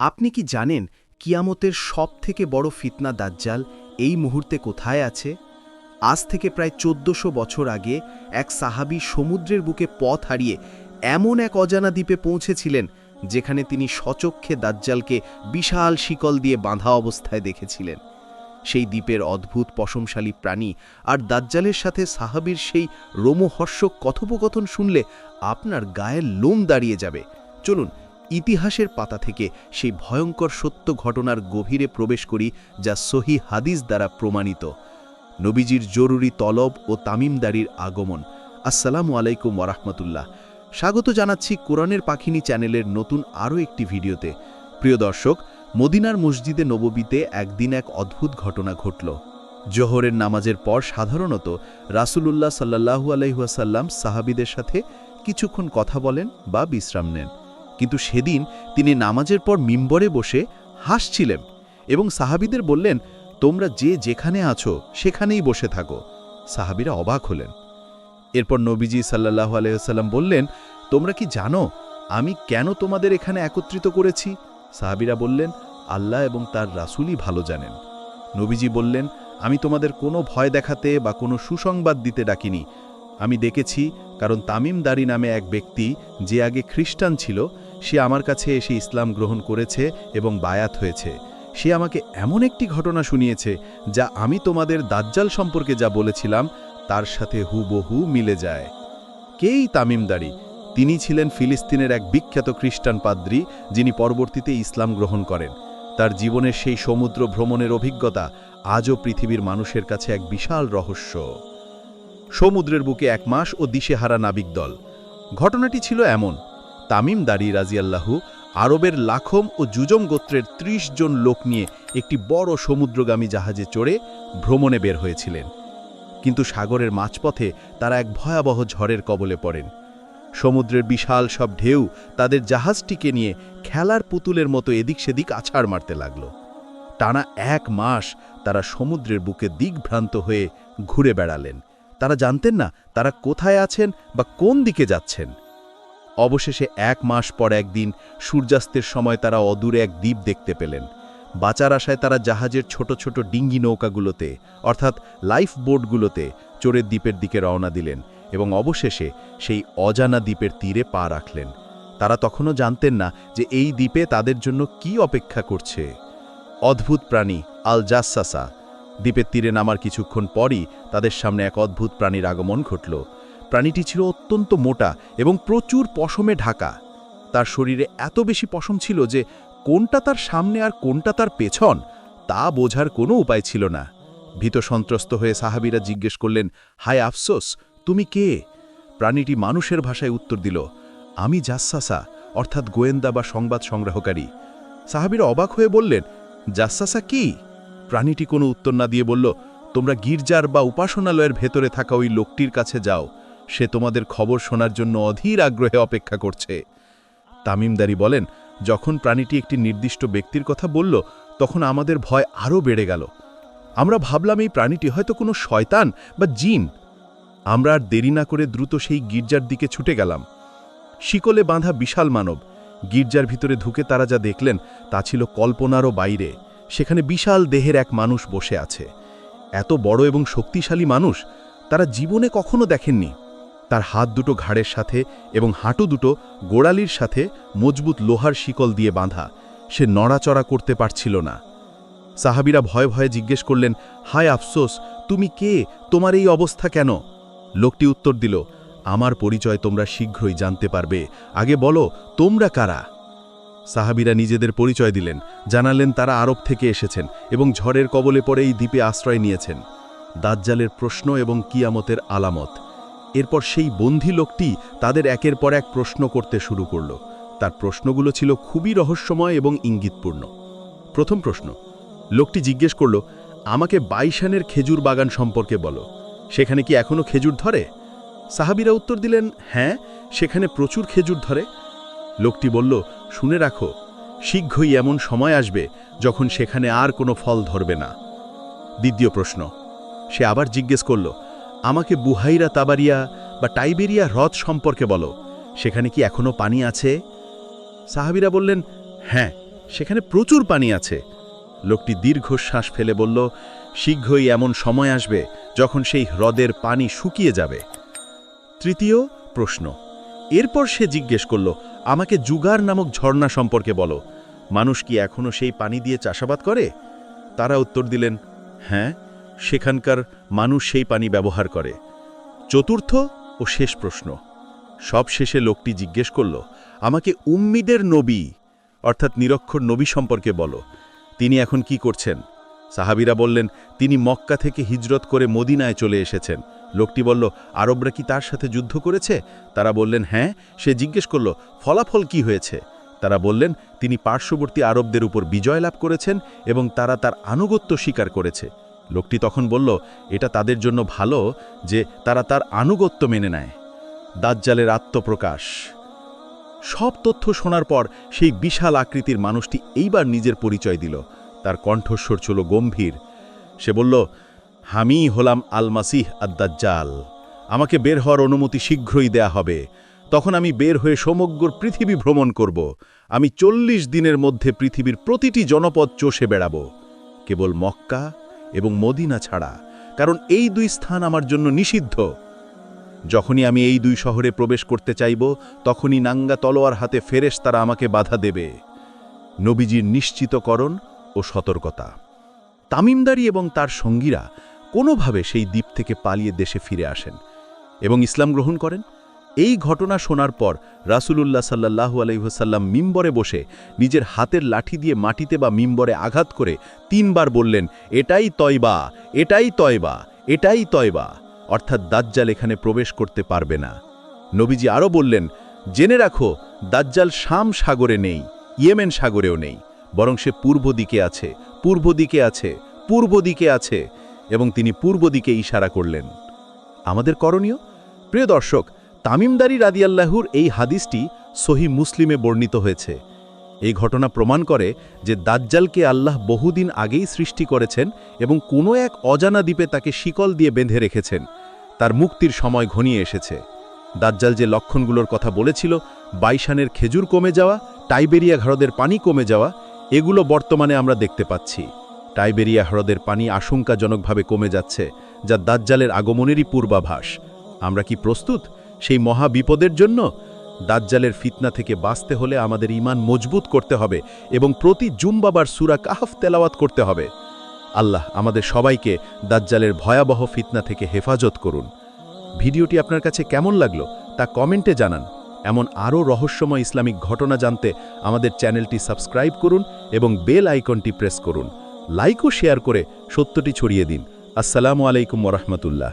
আপনি কি জানেন কিয়ামতের সব থেকে বড় ফিতনা দাজ্জাল এই মুহূর্তে কোথায় আছে? আজ থেকে প্রায় চোদ্দশো বছর আগে এক সাহাবী সমুদ্রের বুকে পথ হারিয়ে এমন এক অজানা দ্বীপে পৌঁছেছিলেন, যেখানে তিনি সচক্ষে দাজ্জালকে বিশাল শিকল দিয়ে বাঁধা অবস্থায় দেখেছিলেন। সেই দ্বীপের অদ্ভুত পশমশালী প্রাণী আর দাজ্জালের সাথে সাহাবীর সেই রোমহর্ষক কথোপকথন শুনলে আপনার গায়ের লোম দাঁড়িয়ে যাবে। চলুন ইতিহাসের পাতা থেকে সেই ভয়ঙ্কর সত্য ঘটনার গভীরে প্রবেশ করি যা সহি হাদিস দ্বারা প্রমাণিত। নবীজির জরুরি তলব ও তামিমদারির আগমন। আসসালামু আলাইকুম ওরহমতুল্লাহ স্বাগত জানাচ্ছি কোরআনের পাখিনী চ্যানেলের নতুন আরও একটি ভিডিওতে। প্রিয় দর্শক, মদিনার মসজিদে নববীতে একদিন এক অদ্ভুত ঘটনা ঘটল। জোহরের নামাজের পর সাধারণত রাসূলুল্লাহ সাল্লাহু আলাইহাসাল্লাম সাহাবিদের সাথে কিছুক্ষণ কথা বলেন বা বিশ্রাম নেন। কিন্তু সেদিন তিনি নামাজের পর মিম্বরে বসে হাসছিলেন এবং সাহাবিদের বললেন, তোমরা যে যেখানে আছো, সেখানেই বসে থাকো। সাহাবিরা অবাক হলেন। এরপর নবীজি সাল্লাহু আলাইসাল্লাম বললেন, তোমরা কি জানো, আমি কেন তোমাদের এখানে একত্রিত করেছি? সাহাবিরা বললেন, আল্লাহ এবং তার রাসুলই ভালো জানেন। নবীজি বললেন, আমি তোমাদের কোনো ভয় দেখাতে বা কোনো সুসংবাদ দিতে ডাকিনি। আমি দেখেছি, কারণ তামিমদারি নামে এক ব্যক্তি যে আগে খ্রিস্টান ছিল সে আমার কাছে এসে ইসলাম গ্রহণ করেছে এবং বায়াত হয়েছে। সে আমাকে এমন একটি ঘটনা শুনিয়েছে যা আমি তোমাদের দাজ্জাল সম্পর্কে যা বলেছিলাম, তার সাথে হুবহু মিলে যায়। কেই তামিমদারি? তিনি ছিলেন ফিলিস্তিনের এক বিখ্যাত খ্রিস্টান পাদ্রী, যিনি পরবর্তীতে ইসলাম গ্রহণ করেন। তার জীবনের সেই সমুদ্র ভ্রমণের অভিজ্ঞতা আজও পৃথিবীর মানুষের কাছে এক বিশাল রহস্য। সমুদ্রের বুকে এক মাস ও দিশেহারা নাবিক দল। ঘটনাটি ছিল এমন তামিম দারি রাজিয়াল্লাহু আরবের লাখম ও জুজম গোত্রের ৩০ জন লোক নিয়ে একটি বড় সমুদ্রগামী জাহাজে চড়ে ভ্রমণে বের হয়েছিলেন। কিন্তু সাগরের মাঝপথে তারা এক ভয়াবহ ঝড়ের কবলে পড়েন। সমুদ্রের বিশাল সব ঢেউ তাদের জাহাজটিকে নিয়ে খেলার পুতুলের মতো এদিক সেদিক আছাড় মারতে লাগল। টানা এক মাস তারা সমুদ্রের বুকে দিকভ্রান্ত হয়ে ঘুরে বেড়ালেন। তারা জানতেন না তারা কোথায় আছেন বা কোন দিকে যাচ্ছেন। অবশেষে এক মাস পর একদিন সূর্যাস্তের সময় তারা অদূরে এক দ্বীপ দেখতে পেলেন। বাঁচার আশায় তারা জাহাজের ছোট ছোট ডিঙ্গি নৌকাগুলোতে, অর্থাৎ লাইফ বোটগুলোতে চোরের দ্বীপের দিকে রওনা দিলেন এবং অবশেষে সেই অজানা দ্বীপের তীরে পা রাখলেন। তারা তখনও জানতেন না যে এই দ্বীপে তাদের জন্য কি অপেক্ষা করছে। অদ্ভুত প্রাণী আল জাসাসা দ্বীপের তীরে নামার কিছুক্ষণ পরই তাদের সামনে এক অদ্ভুত প্রাণীর আগমন ঘটল। প্রাণীটি ছিল অত্যন্ত মোটা এবং প্রচুর পশমে ঢাকা। তার শরীরে এত বেশি পশম ছিল যে কোনটা তার সামনে আর কোনটা তার পেছন, তা বোঝার কোনো উপায় ছিল না। ভীত সন্ত্রস্ত হয়ে সাহাবিরা জিজ্ঞেস করলেন, হায় আফসোস, তুমি কে? প্রাণীটি মানুষের ভাষায় উত্তর দিল, আমি জাসাসা, অর্থাৎ গোয়েন্দা বা সংবাদ সংগ্রহকারী। সাহাবিরা অবাক হয়ে বললেন, জাসাসা কি? প্রাণীটি কোনো উত্তর না দিয়ে বলল, তোমরা গির্জার বা উপাসনালয়ের ভেতরে থাকা ওই লোকটির কাছে যাও। সে তোমাদের খবর শোনার জন্য অধীর আগ্রহে অপেক্ষা করছে। তামিমদারি বলেন, যখন প্রাণীটি একটি নির্দিষ্ট ব্যক্তির কথা বলল, তখন আমাদের ভয় আরও বেড়ে গেল। আমরা ভাবলাম এই প্রাণীটি হয়তো কোনো শয়তান বা জিন। আমরা আর দেরি না করে দ্রুত সেই গির্জার দিকে ছুটে গেলাম। শিকলে বাঁধা বিশাল মানব। গির্জার ভিতরে ঢুকে তারা যা দেখলেন, তা ছিল কল্পনারও বাইরে। সেখানে বিশাল দেহের এক মানুষ বসে আছে। এত বড় এবং শক্তিশালী মানুষ, তারা জীবনে কখনো দেখেননি। তার হাত দুটো ঘাড়ের সাথে এবং হাঁটু দুটো গোড়ালির সাথে মজবুত লোহার শিকল দিয়ে বাঁধা। সে নড়াচড়া করতে পারছিল না। সাহাবিরা ভয়ে ভয়ে জিজ্ঞেস করলেন, হায় আফসোস, তুমি কে? তোমার এই অবস্থা কেন? লোকটি উত্তর দিল, আমার পরিচয় তোমরা শীঘ্রই জানতে পারবে। আগে বলো, তোমরা কারা? সাহাবিরা নিজেদের পরিচয় দিলেন, জানালেন তারা আরব থেকে এসেছেন এবং ঝড়ের কবলে পড়ে এই দ্বীপে আশ্রয় নিয়েছেন। দাজ্জালের প্রশ্ন এবং কিয়ামতের আলামত। এরপর সেই বন্ধী লোকটি তাদের একের পর এক প্রশ্ন করতে শুরু করল। তার প্রশ্নগুলো ছিল খুবই রহস্যময় এবং ইঙ্গিতপূর্ণ। প্রথম প্রশ্ন, লোকটি জিজ্ঞেস করল, আমাকে বাইশানের খেজুর বাগান সম্পর্কে বলো। সেখানে কি এখনও খেজুর ধরে? সাহাবিরা উত্তর দিলেন হ্যাঁ সেখানে প্রচুর খেজুর ধরে। লোকটি বলল, শুনে রাখো, শীঘ্রই এমন সময় আসবে যখন সেখানে আর কোনো ফল ধরবে না। দ্বিতীয় প্রশ্ন, সে আবার জিজ্ঞেস করল আমাকে বুহাইরা তাবারিয়া বা টাইবেরিয়া হ্রদ সম্পর্কে বলো। সেখানে কি এখনও পানি আছে? সাহাবিরা বললেন হ্যাঁ সেখানে প্রচুর পানি আছে। লোকটি দীর্ঘশ্বাস ফেলে বলল, শীঘ্রই এমন সময় আসবে যখন সেই হ্রদের পানি শুকিয়ে যাবে। তৃতীয় প্রশ্ন, এরপর সে জিজ্ঞেস করল, আমাকে জুগার নামক ঝর্ণা সম্পর্কে বলো। মানুষ কি এখনও সেই পানি দিয়ে চাষাবাদ করে? তারা উত্তর দিলেন হ্যাঁ সেখানকার মানুষ সেই পানি ব্যবহার করে। চতুর্থ ও শেষ প্রশ্ন। সব শেষে লোকটি জিজ্ঞেস করল, আমাকে উম্মিদের নবী, অর্থাৎ নিরক্ষর নবী সম্পর্কে বলো। তিনি এখন কি করছেন? সাহাবিরা বললেন, তিনি মক্কা থেকে হিজরত করে মদিনায় চলে এসেছেন। লোকটি বলল, আরবরা কি তার সাথে যুদ্ধ করেছে? তারা বললেন হ্যাঁ। সে জিজ্ঞেস করল, ফলাফল কি হয়েছে? তারা বললেন, তিনি পার্শ্ববর্তী আরবদের উপর বিজয় লাভ করেছেন এবং তারা তার আনুগত্য স্বীকার করেছে। লোকটি তখন বলল, এটা তাদের জন্য ভালো যে তারা তার আনুগত্য মেনে নেয়। দাজ্জালের আত্মপ্রকাশ। সব তথ্য শোনার পর সেই বিশাল আকৃতির মানুষটি এইবার নিজের পরিচয় দিল। তার কণ্ঠস্বর ছিল গম্ভীর। সে বলল, আমি হলাম আল মাসিহ আদ্দাজ্জাল। আমাকে বের হওয়ার অনুমতি শীঘ্রই দেয়া হবে। তখন আমি বের হয়ে সমগ্র পৃথিবী ভ্রমণ করব। আমি চল্লিশ দিনের মধ্যে পৃথিবীর প্রতিটি জনপদ চষে বেড়াব। কেবল মক্কা এবং মদিনা ছাড়া, কারণ এই দুই স্থান আমার জন্য নিষিদ্ধ। যখনই আমি এই দুই শহরে প্রবেশ করতে চাইব, তখনই নাঙ্গা তলোয়ার হাতে ফেরেশ তারা আমাকে বাধা দেবে। নবীজির নিশ্চিতকরণ ও সতর্কতা। তামিমদারি এবং তার সঙ্গীরা কোনোভাবে সেই দ্বীপ থেকে পালিয়ে দেশে ফিরে আসেন এবং ইসলাম গ্রহণ করেন। এই ঘটনা শোনার পর রাসূলুল্লাহ সাল্লাহু আলহিহসাল্লাম মিম্বরে বসে নিজের হাতের লাঠি দিয়ে মাটিতে বা মিম্বরে আঘাত করে তিনবার বললেন, এটাই তয়বা এটাই তয়বা এটাই তয়বা। অর্থাৎ দাজ্জাল এখানে প্রবেশ করতে পারবে না। নবীজি আরও বললেন, জেনে রাখো, দাজ্জাল শাম সাগরে নেই, ইয়েমেন সাগরেও নেই, বরং সে পূর্ব দিকে আছে, পূর্ব দিকে আছে, পূর্ব দিকে আছে। এবং তিনি পূর্ব দিকে ইশারা করলেন। আমাদের করণীয়? প্রিয় দর্শক তামিমদারি রাদিয়াল্লাহুর এই হাদিসটি সহি মুসলিমে বর্ণিত হয়েছে। এই ঘটনা প্রমাণ করে যে দাজ্জালকে আল্লাহ বহুদিন আগেই সৃষ্টি করেছেন এবং কোনো এক অজানা দ্বীপে তাকে শিকল দিয়ে বেঁধে রেখেছেন। তার মুক্তির সময় ঘনিয়ে এসেছে। দাজ্জাল যে লক্ষণগুলোর কথা বলেছিল, বাইশানের খেজুর কমে যাওয়া, টাইবেরিয়া হ্রদের পানি কমে যাওয়া, এগুলো বর্তমানে আমরা দেখতে পাচ্ছি। টাইবেরিয়া হ্রদের পানি আশঙ্কাজনকভাবে কমে যাচ্ছে, যা দাজ্জালের আগমনেরই পূর্বাভাস। আমরা কি প্রস্তুত? সেই মহা বিপদের জন্য? দাজ্জালের ফিতনা থেকে বাঁচতে হলে আমাদের ইমান মজবুত করতে হবে এবং প্রতি জুমবাবার সুরা কাহাফ তেলাওয়াত করতে হবে। আল্লাহ আমাদের সবাইকে দাজ্জালের ভয়াবহ ফিতনা থেকে হেফাজত করুন। ভিডিওটি আপনার কাছে কেমন লাগল তা কমেন্টে জানান। এমন আরও রহস্যময় ইসলামিক ঘটনা জানতে আমাদের চ্যানেলটি সাবস্ক্রাইব করুন এবং বেল আইকনটি প্রেস করুন। লাইক ও শেয়ার করে সত্যটি ছড়িয়ে দিন। আসসালামু আলাইকুম রহমতুল্লাহ।